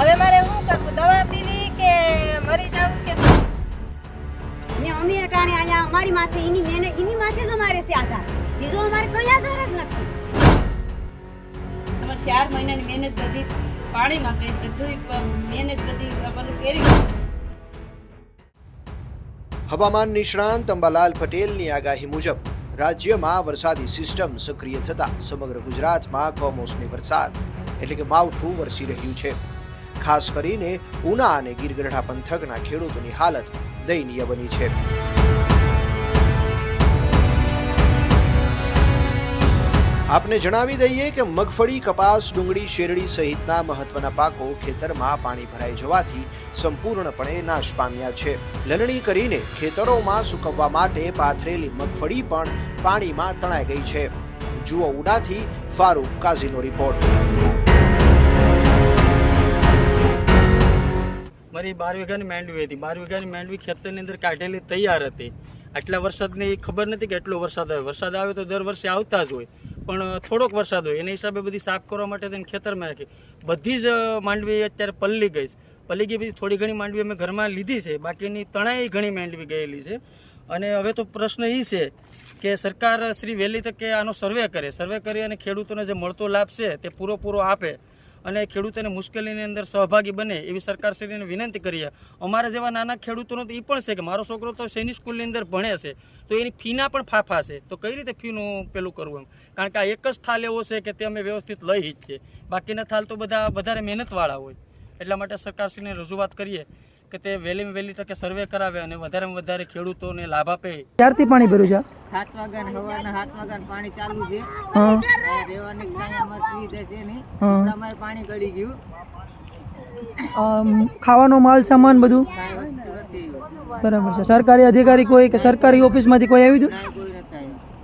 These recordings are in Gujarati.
હવે મારે શું કરવું? દવા પીવી કે મરી જવું કે ને? અમે અટાણે અહીંયા અમારી માથે એની મેને એની માથે જ અમારે છે આધાર. બીજો અમારે કોઈ આધાર જ નથી. અમારે ચાર મહિનાની મહેનત બધી પાણીમાં ગઈ બધું મહેનત બધી અમારે ફેરી હવામાન નિષ્ણાંત અંબાલાલ પટેલની આગાહી મુજબ રાજ્યમાં વરસાદી સિસ્ટમ સક્રિય થતા સમગ્ર ગુજરાતમાં કમોસમી વરસાદ એટલે કે માવઠું વરસી રહ્યું છે. ખાસ કરીને ઉના અને ગીરગઢડા પંથકના ખેડૂતોની હાલત દયનીય બની છે. આપને જણાવી દઈએ કે મગફળી, કપાસ, ડુંગળી, શેરડી સહિતના મહત્વના પાકો ખેતરમાં પાણી ભરાઈ જવાથી સંપૂર્ણપણે નાશ પામ્યા છે. લણણી કરીને ખેતરોમાં સુકવવા માટે પાથરેલી મગફળી પણ પાણીમાં તણાઈ ગઈ છે. જુઓ ઉડાથી ફારૂક કાઝીનો રિપોર્ટ. મારી બાર વીઘાની માંડવી હતી. બાર વીઘાની માંડવી ખેતરની અંદર કાઢેલી તૈયાર હતી. આટલા વરસાદની ખબર નથી કે એટલો વરસાદ આવે. વરસાદ આવે તો દર વર્ષે આવતા જ હોય. પણ થોડોક વરસાદ હોય. એના હિસાબે બધી સાફ કરવા માટે તેને ખેતરમાં રાખી. બધી જ માંડવી અત્યારે પલ્લી ગઈ છે. પલ્લી ગઈ બધી થોડી ઘણી માંડવી અમે ઘરમાં લીધી છે. બાકીની તણાઈ ઘણી માંડવી ગયેલી છે. અને હવે તો પ્રશ્ન એ છે કે સરકાર, શ્રી વહેલી તકે આનો સર્વે કરે. સર્વે કરી અને ખેડૂતોને જે મળતો લાભ છે તે પૂરો પૂરો આપે. અને ખેડૂતોને મુશ્કેલીની અંદર સહભાગી બને એવી સરકારશ્રીને વિનંતી કરીએ. અમારા જેવા નાના ખેડૂતોનો તો એ પણ છે કે મારો છોકરો તો સૈનિક સ્કૂલની અંદર ભણે છે, તો એની ફીના પણ ફાફા છે. તો કઈ રીતે ફીનું પેલું કરવું એમ? કારણ કે આ એક જ થાલ એવો છે કે તે અમે વ્યવસ્થિત લઈ જ છીએ બાકીના થાલ તો બધા વધારે મહેનતવાળા હોય. એટલા માટે સરકારશ્રીને રજૂઆત કરીએ. કે તે વહેલીમાં વહેલી તકે સર્વે કરાવે અને વધારેમાં વધારે ખેડૂતોને લાભ આપે. ક્યારથી પાણી ભર્યું છે? સાત વાગ્યા ને સવારના સાત વાગ્યા પાણી ચાલુ છે. રહેવાની કાંઈ અમારે સુવિધા છે નહીં. હા. પાણી ગળી ગયું. ખાવાનો માલ સામાન બધું? બરાબર છે. સરકારી અધિકારી કોઈ કે સરકારી ઓફિસમાંથી કોઈ આવ્યું હતું?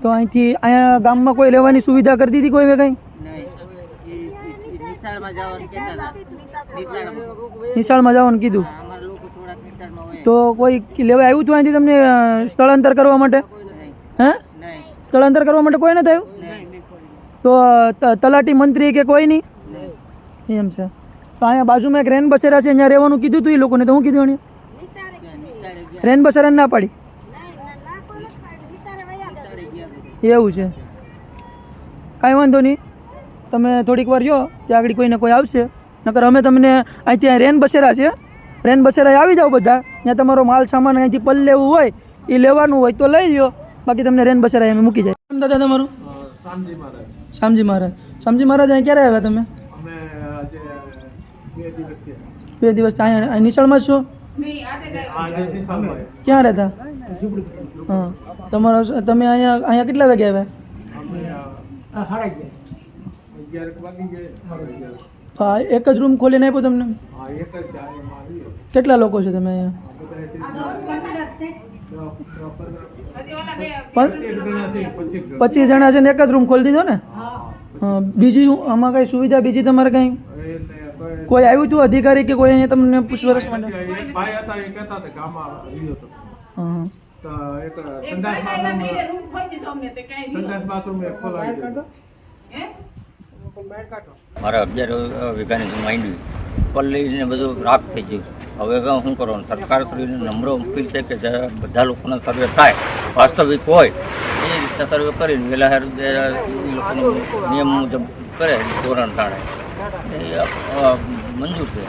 તો અહીંથી અહીંયા ગામમાં કોઈ લેવાની સુવિધા કરી દીધી કોઈ? કંઈ નિશાળમાં જવાનું કીધું? તો કોઈ લેવા આવ્યું હતું અહીંથી તમને સ્થળાંતર કરવા માટે? હે? સ્થળાંતર કરવા માટે કોઈ નથી આવ્યું તો ત- તલાટી મંત્રી કે કોઈ નહીં? એમ છે. તો અહીંયા બાજુમાં એક રેન બસેરા છે અહીંયા રહેવાનું કીધું હતું એ લોકોને તો હું કીધું એને રેન બસેરાને ના પાડી? એવું છે. કાંઈ વાંધો નહીં. તમે થોડીક વાર જો ત્યાં આગળ કોઈને કોઈ આવશે. નકર અમે તમને અહીંથી ત્યાં રેન બસેરા છે રેન બસેરા આવી જાઓ બધા. ત્યાં તમારો માલ સામાન અહીંથી પલ લેવું હોય એ લેવાનું હોય તો લઈ લો બાકી તમને રેન બસેરા અમે મૂકી જાય. દાદા તમારું? શામજી મહારાજ. શામજી મહારાજ. શામજી મહારાજ અહીં ક્યારે આવ્યા તમે? બે દિવસ અહીંયા અહીં નિશાળમાં છો? ક્યાં રહેતા? હા. તમારો તમે અહીંયા અહીંયા કેટલા વાગે આવ્યા? અગિયાર વાગી ગયા. હા એક જ રૂમ ખોલીને આપ્યો તમને? કેટલા લોકો છો તમે અહીંયા? પચીસ જણા છે ને એક જ રૂમ ખોલી દીધો ને? હા. બીજી આમાં કઈ સુવિધા બીજી તમારે કઈ? કોઈ આવ્યું હતું અધિકારી કે કોઈ અહીંયા તમને પૂછપરછ માટે? એક ભાઈ હતા એ કહેતા હતા ગામમાં રહ્યો? હતો હા તો એક સંડાસ બાથરૂમ સંડાસ બાથરૂમ એક ખોલાવી દીધું. મારા અગિયાર વીઘાની માંડવી પલ્લીને બધું રાખ થઈ ગયું. હવે શું કરવાનું? સરકારશ્રીને નમ્ર મૂકી છે કે બધા લોકોના સર્વે થાય, વાસ્તવિક હોય, એ રીતે સર્વે કરીને વહેલા હાર નિયમ મુજબ કરે, ધોરણ ટાણે. એ મંજૂર છે.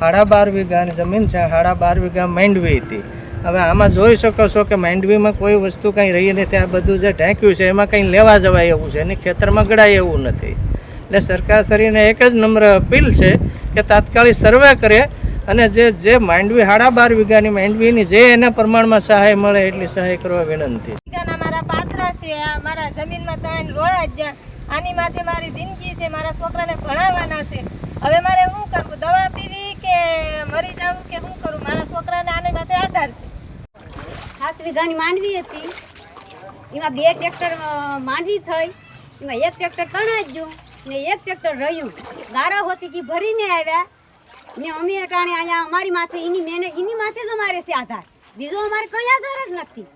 સાડા બાર વીઘાની જમીન છે, સાડા બાર વીઘા માંડવી હતી. હવે આમાં જોઈ શકો છો કે માંડવીમાં કોઈ વસ્તુ કંઈ રહી નથી. આ બધું જે ઢાંક્યું છે, એમાં કંઈ લેવા જવાય એવું છે. અને ખેતરમાં ગળાય એવું નથી. એટલે સરકારશ્રીને એક જ નમ્ર અપીલ છે કે તાત્કાલિક સર્વે કરે અને જે જે માંડવી સાડા બાર વીઘાની માંડવીની જે એના પ્રમાણમાં સહાય મળે એટલી સહાય કરવા વિનંતી મારા પાથરા છે આ મારા જમીનમાં ત્રણ રોળા જ આની માથે મારી જિંદગી છે મારા છોકરાને ભણાવવાના છે. હવે મારે શું કરવું? દવા પીવી કે મરી જવું કે શું કરું? મારા છોકરાને આને માથે આધાર છે. સાત વીઘાની માંડવી હતી. એમાં બે ટ્રેક્ટર માંડવી થઈ. એમાં એક ટ્રેક્ટર તણાઈ જ ગયું. ને એક ટ્રેક્ટર રહ્યું. ગારા હોતી કી ભરીને આવ્યા. ને અમે અટાણે અહીંયા અમારી માથે, એની મહેનત એની માથે જ અમારે છે આધાર. બીજો અમારે કઈ આધાર જ નથી.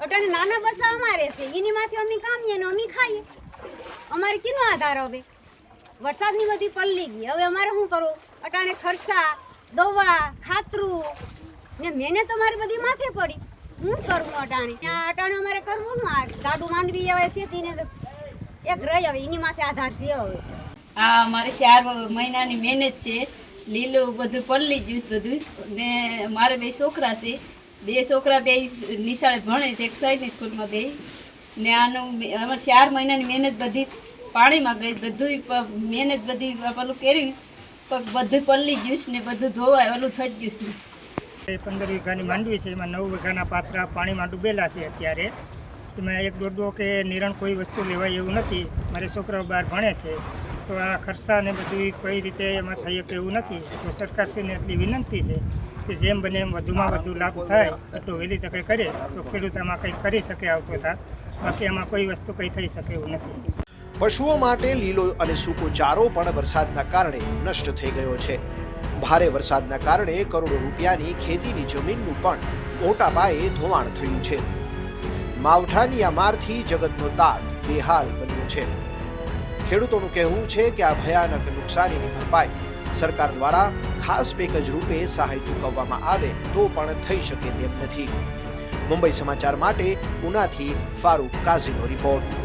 અટાણે નાના બસા અમારે છે. એની માથે અમે કામીએ ને અમે ખાઈએ. અમારે કેનો આધાર હવે? વરસાદની બધી પલ્લી ગઈ. હવે અમારે શું કરવું? અટાણે ખર્ચા દવા, ખાતરું ને મહેનત તો બધી માથે પડી. હું કરવું અટાણે? ત્યાં અટાણે અમારે કરવું? ને ગાડું માંડવી આવે છે તો એક રહી હવે એની માથે આધાર છે હવે. આ મારે ચાર મહિનાની મહેનત છે. લીલું બધું પલ્લી જ્યુસ બધું. ને મારે બે છોકરા છે. બે છોકરા બે નિશાળે ભણે છે એક સાઈડની સ્કૂલમાં બે. ને આનું અમારે ચાર મહિનાની મહેનત બધી પાણીમાં ગઈ બધું મહેનત બધી પેલું કરી પણ બધું પલ્લી જ્યુસ ને બધું ધોવાય ઓલું થઈ ગયું છે. પંદર વીઘાની માંડવી છે એમાં નવ વીઘાના પાથરા પાણીમાં ડૂબેલા છે અત્યારે. એમાં એક દોડો કે નિરણ કોઈ વસ્તુ લેવાય એવું નથી, મારે છોકરાઓ બહાર ભણે છે, તો આ ખર્ચા ને બધું કઈ રીતે એમાં થઈ શકે એવું નથી. તો સરકારશ્રીને એટલી વિનંતી છે કે જેમ બને એમ વધુમાં વધુ લાભ થાય, એટલું વહેલી તકે કરે, તો ખેડૂત આમાં કંઈક કરી શકે આવતો થાય બાકી આમાં કોઈ વસ્તુ કંઈ થઈ શકે એવું નથી. પશુઓ માટે લીલો અને સૂકો ચારો પણ વરસાદના કારણે નષ્ટ થઈ ગયો છે. ભારે વરસાદના કારણે કરોડો રૂપિયાની ખેતીની જમીનનું પણ મોટા પાયે ધોવાણ થયું છે. માવઠાની આ મારથી જગતનો તાત બેહાલ બન્યો છે. ખેડૂતોનું કહેવું છે કે આ ભયાનક નુકસાનીની ભરપાઈ સરકાર દ્વારા ખાસ પેકેજ રૂપે સહાય ચૂકવવામાં આવે તો પણ થઈ શકે તેમ નથી. મુંબઈ સમાચાર માટે ઉનાથી ફારૂક કાઝીનો રિપોર્ટ.